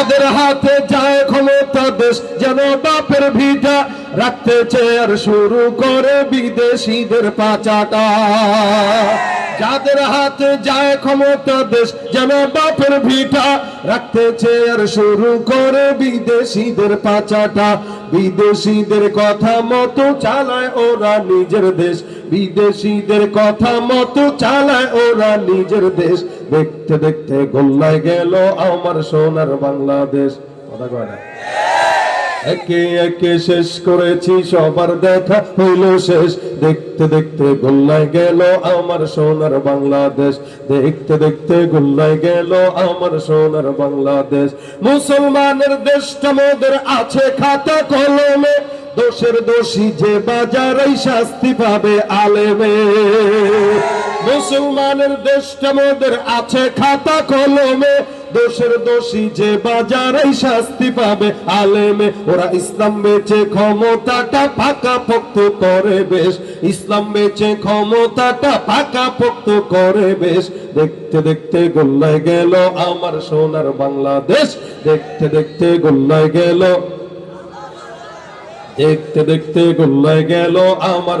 যাদের হাতে যায় ক্ষমতা দেশ যেন বাপের ভিটা রাখতে চেয়ার শুরু করে বিদেশিদের পাচাটা। যাদের হাতে যায় ক্ষমতা দেশ যেন বাপের ভিটা রাখতে চেয়ার শুরু করে বিদেশিদের পাচাটা। বিদেশিদের কথা মতো চালায় ওরা নিজের দেশ, বিদেশিদের কথা মতো চালায় ওরা নিজের দেশ। দেখতে দেখতে গোল্লায় গেল আমার সোনার বাংলাদেশ। কথা কয় না? একে একে শেষ করেছি, সবার দেখা হইল শেষ। দেখতে দেখতে গোল্লায় গেল আমার সোনার বাংলাদেশ। দেখতে দেখতে গোল্লায় গেল আমার সোনার বাংলাদেশ। মুসলমানের দেশটা মোদের আছে খাতা কলমে। দোষের দোষী যে বাজারেই শাস্তি পাবে আলেমে। মুসলমানের দেশটা মোদের আছে খাতা কলমে। দোষের দোষী যে বাজারেই শাস্তি পাবে আলেমে। ওরা ইসলাম বেচে ক্ষমতাটা পাকা পোক্ত করে বেশ। ইসলাম বেচে ক্ষমতাটা পাকা পোক্ত করে বেশ। দেখতে দেখতে গোল্লায় গেল আমার সোনার বাংলাদেশ। দেখতে দেখতে গোল্লায় গেল। দেখতে দেখতে গোল্লায় গেল আমার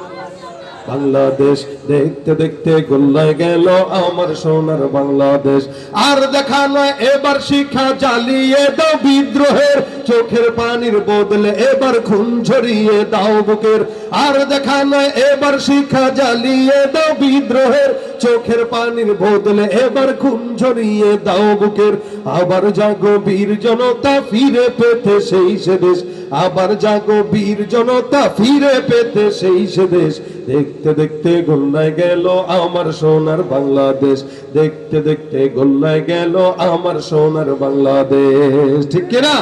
বাংলাদেশ দেখতে দেখতে গোল্লায় গেল আমার সোনার বাংলাদেশ। আর দেখা নয়, এবার শিক্ষা জ্বালিয়ে দাও বিদ্রোহের। চোখের পানির বদলে এবার খুন ঝরিয়ে দাও বুকের। আর দেখা নয়, এবার শিক্ষা জ্বালিয়ে দাও বিদ্রোহের। চোখের পানির বদলে এবার খুন ঝরিয়ে দাও বুকের। আবার জাগো বীর জনতা, ফিরে পেতে সেই সে দেশ। আবার জাগো বীর জনতা, ফিরে পেতে সেই সে দেশ। দেখতে দেখতে গোল্লায় গেল আমার সোনার বাংলাদেশ। দেখতে দেখতে গোল্লায় গেল আমার সোনার বাংলাদেশ। ঠিক কিনা?